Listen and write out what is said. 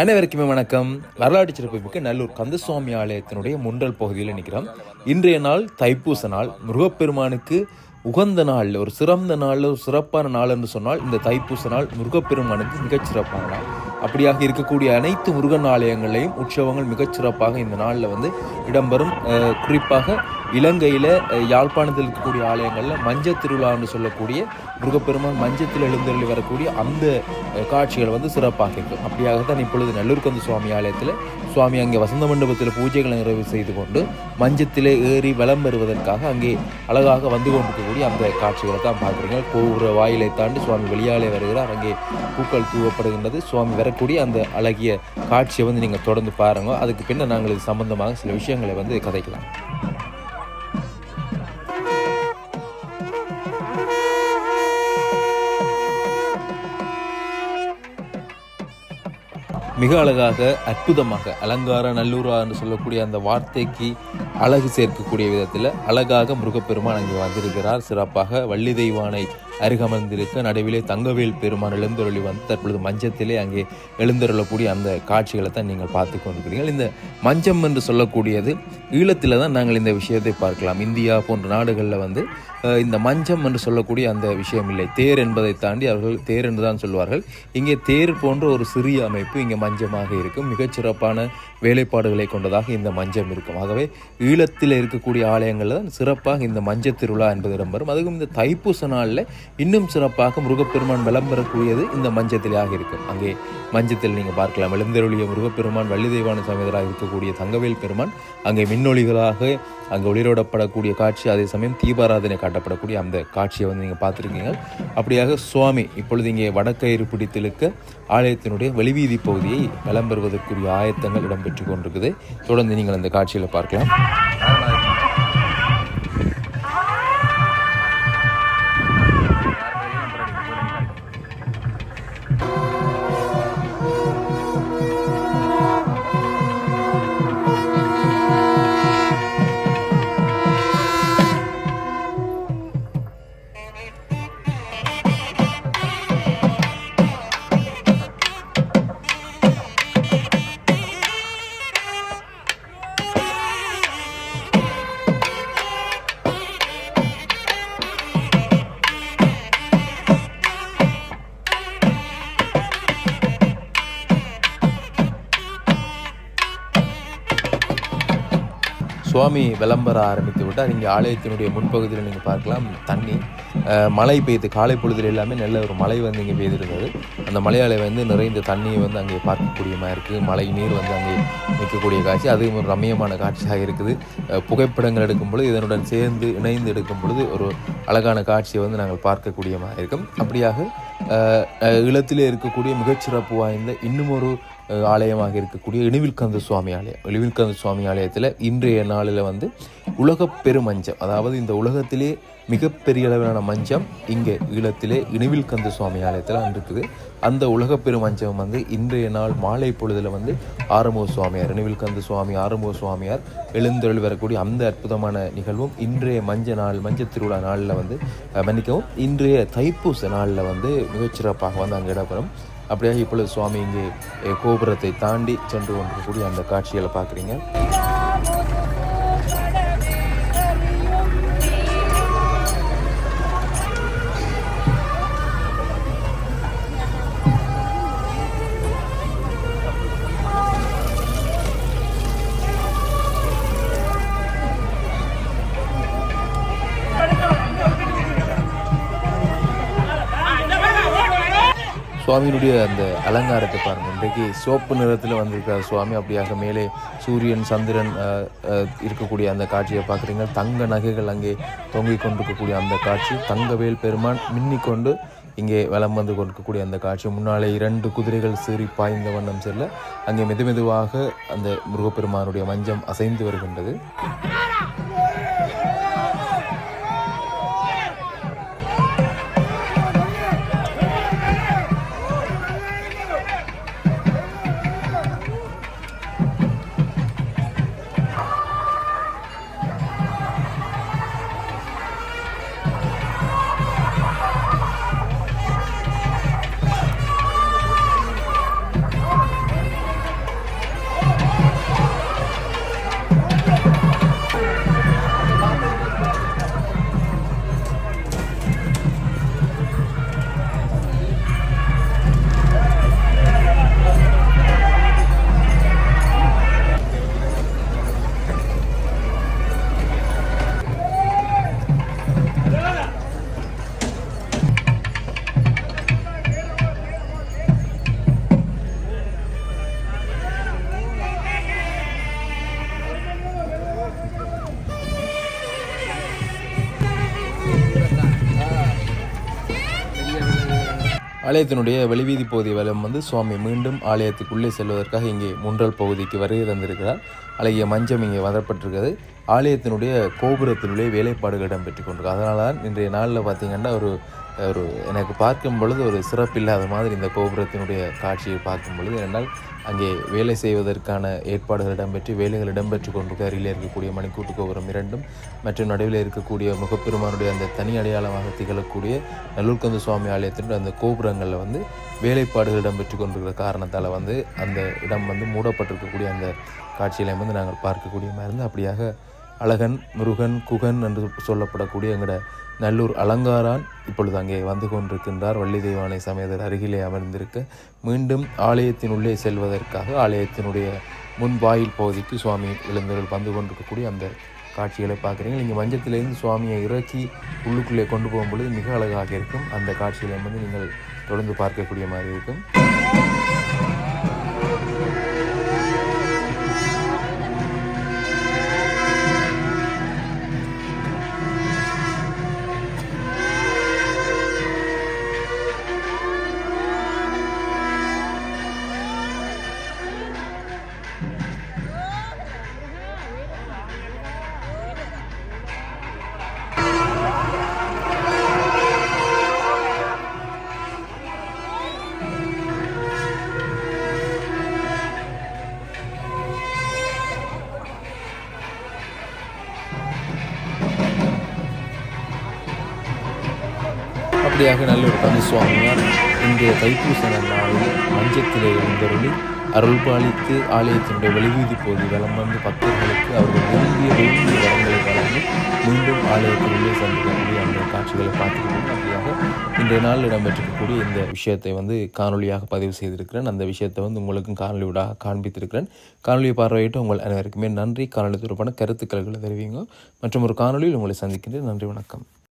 அனைவருக்குமே வணக்கம். வரலாற்று சிறப்புமிக்க நல்லூர் கந்தசுவாமி ஆலயத்தினுடைய முன்றல் பகுதியில் நிற்கிறோம். இன்றைய நாள் தைப்பூச நாள். முருகப்பெருமானுக்கு உகந்த நாள் ஒரு சிறந்த நாள் ஒரு சிறப்பான நாள் என்று சொன்னால் இந்த தைப்பூச நாள் முருகப்பெருமானுக்கு மிகச் சிறப்பான நாள். அப்படியாக இருக்கக்கூடிய அனைத்து முருகன் ஆலயங்களையும் உற்சவங்கள் மிகச் சிறப்பாக இந்த நாளில் வந்து இடம்பெறும். குறிப்பாக இலங்கையில் யாழ்ப்பாணத்தில் இருக்கக்கூடிய ஆலயங்களில் மஞ்ச திருவிழான்னு சொல்லக்கூடிய முருகப்பெருமான் மஞ்சத்தில் எழுந்தருளி வரக்கூடிய அந்த காட்சிகள் வந்து சிறப்பாக இருக்கும். அப்படியாகத்தான் இப்பொழுது நல்லூர்கந்து சுவாமி ஆலயத்தில் சுவாமி அங்கே வசந்த மண்டபத்தில் பூஜைகளை நிறைவு செய்து கொண்டு மஞ்சத்தில் ஏறி வலம் பெறுவதற்காக அங்கே அழகாக வந்து கொண்டிருக்கக்கூடிய அந்த காட்சிகளை தான் பார்க்குறீங்க. கோபுர வாயிலை தாண்டி சுவாமி வெளியாலே வருகிறார். அங்கே பூக்கள் தூவப்படுகின்றது. சுவாமி வரக்கூடிய அந்த அழகிய காட்சியை வந்து நீங்கள் தொடர்ந்து பாருங்கள் அதுக்கு பின்னர் நாங்கள் இது சம்பந்தமாக சில விஷயங்களை வந்து கதைக்கலாம். மிக அழகாக அற்புதமாக அலங்கார நல்லூரா என்று சொல்லக்கூடிய அந்த வார்த்தைக்கு அழகு சேர்க்கக்கூடிய விதத்தில் அழகாக முருகப்பெருமான் அங்கே வந்திருக்கிறார். சிறப்பாக வள்ளி தெய்வானை அருகமர்ந்திருக்க நடுவிலே தங்கவேல் பெருமான் எழுந்தருளி வந்து தற்பொழுது மஞ்சத்திலே அங்கே எழுந்தருளக்கூடிய அந்த காட்சிகளை தான் நீங்கள் பார்த்து கொண்டிருக்கிறீர்கள். இந்த மஞ்சம் என்று சொல்லக்கூடியது ஈழத்தில் தான் நாங்கள் இந்த விஷயத்தை பார்க்கலாம். இந்தியா போன்ற நாடுகளில் வந்து இந்த மஞ்சம் என்று சொல்லக்கூடிய அந்த விஷயம் இல்லை. தேர் என்பதை தாண்டி அவர்கள் தேர் என்று தான் சொல்வார்கள். இங்கே தேர் போன்ற ஒரு சிறிய அமைப்பு இங்கே மஞ்சமாக இருக்கும். மிகச்சிறப்பான வேலைப்பாடுகளை கொண்டதாக இந்த மஞ்சம் இருக்கும். ஆகவே ஈழத்தில் இருக்கக்கூடிய ஆலயங்களில் தான் சிறப்பாக இந்த மஞ்ச திருவிழா என்பது இடம்பெறும். அதுவும் இந்த தைப்பூச நாளில் இன்னும் சிறப்பாக முருகப்பெருமான் விளம்பரக்கூடியது இந்த மஞ்சத்திலாக இருக்கும் அங்கே மஞ்சத்தில் நீங்கள் பார்க்கலாம் எழுந்தருளிய முருகப்பெருமான் வள்ளி தெய்வான சமேதராக இருக்கக்கூடிய தங்கவேல் பெருமான் அங்கே மின்னொலிகளாக அங்கே ஒளிரோடப்படக்கூடிய காட்சி அதே சமயம் தீபாராதனை காட்டப்படக்கூடிய அந்த காட்சியை வந்து நீங்கள் பார்த்துருக்கீங்க. அப்படியாக சுவாமி இப்பொழுது இங்கே வடக்கயிறு பிடித்திழுக்க ஆலயத்தினுடைய வெளிவீதி பகுதியை விளம்பெறுவதற்குரிய ஆயத்தங்கள் இடம்பெற்று கொண்டிருக்குது. தொடர்ந்து நீங்கள் அந்த காட்சியில் பார்க்கலாம். சுவாமி விளம்பர ஆரம்பித்து விட்டால் இங்கே ஆலயத்தினுடைய முன்பகுதியில் நீங்கள் பார்க்கலாம் தண்ணி மழை பெய்து காலை பொழுதில் எல்லாமே நல்ல ஒரு மழை வந்து இங்கே பெய்திருந்தது. அந்த மலையாளை வந்து நிறைந்த தண்ணியை வந்து அங்கே பார்க்கக்கூடியமாக இருக்குது. மழை நீர் வந்து அங்கே நிற்கக்கூடிய காட்சி. அதுவும் ஒரு ரம்மியமான காட்சியாக இருக்குது. புகைப்படங்கள் எடுக்கும் பொழுது இதனுடன் சேர்ந்து இணைந்து எடுக்கும் பொழுது ஒரு அழகான காட்சியை வந்து நாங்கள் பார்க்கக்கூடியமாக இருக்கும். அப்படியாக அஹ், ஈழத்திலே இருக்கக்கூடிய மிகச்சிறப்பு வாய்ந்த இன்னும் ஒரு ஆலயமாக இருக்கக்கூடிய இணுவில்கந்த சுவாமி ஆலயம் இணுவில்கந்த சுவாமி ஆலயத்தில் இன்றைய நாளில் வந்து உலக பெருமஞ்சம் அதாவது இந்த உலகத்திலே மிகப்பெரிய அளவிலான மஞ்சம் இங்கே ஈழத்திலே இணுவில்கந்த சுவாமி ஆலயத்தில் இருக்குது அந்த உலக பெருமஞ்சம் வந்து இன்றைய நாள் மாலை பொழுதில் வந்து ஆரம்போ சுவாமியார் இணுவில்கந்த சுவாமி ஆரம்போ சுவாமியார் எழுந்தருள் வரக்கூடிய அந்த அற்புதமான நிகழ்வும் இன்றைய மஞ்ச நாள் மஞ்ச திருவிழா நாளில் வந்து மன்னிக்கவும் இன்றைய தைப்பூச நாளில் வந்து மிகச்சிறப்பாக வந்து அங்கே இடம்பெறும். அப்படியாக இப்பொழுது சுவாமி இங்கே கோபுரத்தை தாண்டி சென்று கொண்டிருக்கக்கூடிய அந்த காட்சிகளை பார்க்குறீங்க. சுவாமியினுடைய அந்த அலங்காரத்தை பாருங்கள் இன்றைக்கு சிவப்பு நிறத்தில் வந்திருக்கிற சுவாமி. அப்படியாக மேலே சூரியன் சந்திரன் அஹ், அஹ், இருக்கக்கூடிய அந்த காட்சியை பார்க்குறீங்க. தங்க நகைகள் அங்கே தொங்கிக் கொண்டிருக்கக்கூடிய அந்த காட்சி. தங்கவேல் பெருமான் மின்னிக்கொண்டு இங்கே வலம் வந்து கொடுக்கக்கூடிய அந்த காட்சி. முன்னாலே இரண்டு குதிரைகள் சீறி பாய்ந்த வண்ணம் செல்ல அங்கே மெது மெதுவாக அந்த முருகப்பெருமானுடைய மஞ்சம் அசைந்து வருகின்றது. ஆலயத்தினுடைய வெளிவீதி பகுதி வலம் வந்து சுவாமி மீண்டும் ஆலயத்துக்குள்ளே செல்வதற்காக இங்கே முன்றல் பகுதிக்கு வருகை தந்திருக்கிறார். அழகிய மஞ்சம் இங்கே வதப்பட்டிருக்கிறது. ஆலயத்தினுடைய கோபுரத்தினுடைய வேலைப்பாடுகள் இடம்பெற்று கொண்டிருக்கு அதனால தான் இன்றைய நாளில் பார்த்தீங்கன்னா ஒரு ஒரு எனக்கு பார்க்கும் பொழுது ஒரு சிறப்பில்லாத மாதிரி இந்த கோபுரத்தினுடைய காட்சியை பார்க்கும் பொழுது என்னால் அங்கே வேலை செய்வதற்கான ஏற்பாடுகள் இடம்பெற்று வேலைகள் இடம்பெற்று கொண்டிருக்க அருகில் இருக்கக்கூடிய மணிக்கூட்டு கோபுரம் இரண்டும் மற்றும் நடுவில் இருக்கக்கூடிய முகப்பெருமானுடைய அந்த தனி அடையாளமாக திகழக்கூடிய நல்லூர்கந்து சுவாமி ஆலயத்தினுடைய அந்த கோபுரங்களில் வந்து வேலைப்பாடுகள் இடம்பெற்று கொண்டிருக்கிற காரணத்தால் வந்து அந்த இடம் வந்து மூடப்பட்டிருக்கக்கூடிய அந்த காட்சிகளை வந்து நாங்கள் பார்க்கக்கூடிய மாதிரி இருந்து அப்படியாக அழகன் முருகன் குகன் என்று சொல்லப்படக்கூடிய எங்களோட நல்லூர் அலங்காரான் இப்பொழுது அங்கே வந்து கொண்டிருக்கின்றார். வள்ளி தெய்வானை சமேதர் அருகிலே அமர்ந்திருக்க மீண்டும் ஆலயத்தினுள்ளே செல்வதற்காக ஆலயத்தினுடைய முன் வாயில் பகுதிக்கு சுவாமி இளைஞர்கள் வந்து கொண்டிருக்கக்கூடிய அந்த காட்சிகளை பார்க்குறீங்க. நீங்கள் மஞ்சத்திலேருந்து சுவாமியை இறக்கி உள்ளுக்குள்ளே கொண்டு போகும்பொழுது மிக அழகாக இருக்கும். அந்த காட்சிகளை வந்து நீங்கள் தொடர்ந்து பார்க்கக்கூடிய மாதிரி இருக்கும். அப்படியாக நல்லூர் கந்த சுவாமியார் இன்றைய தைப்பூச நாளில் மஞ்சத்திலே எழுந்தருளி அருள்பாலித்து ஆலயத்தினுடைய வெளிவீதி போது வலம் வந்து பக்தர்களுக்கு அவர்கள் விரும்பிய விரும்பிய வரங்களை வழங்கி மீண்டும் ஆலயத்தினுள்ளே சந்திக்கக்கூடிய அந்த காட்சிகளை பார்த்துக்கிட்டு அப்படியாக இன்றைய நாள் இடம்பெற்றிருக்கக்கூடிய இந்த விஷயத்தை வந்து காணொலியாக பதிவு செய்திருக்கிறேன். அந்த விஷயத்தை வந்து உங்களுக்கும் காணொலி ஊடாக காண்பித்திருக்கிறேன். காணொலியை பார்வையிட்டு உங்கள் அனைவருக்குமே நன்றி. காணொலி தொடர்பான கருத்துக்கள்களை தெரிவிங்க மற்றும் ஒரு காணொலியில் உங்களை சந்திக்கின்றேன். நன்றி வணக்கம்.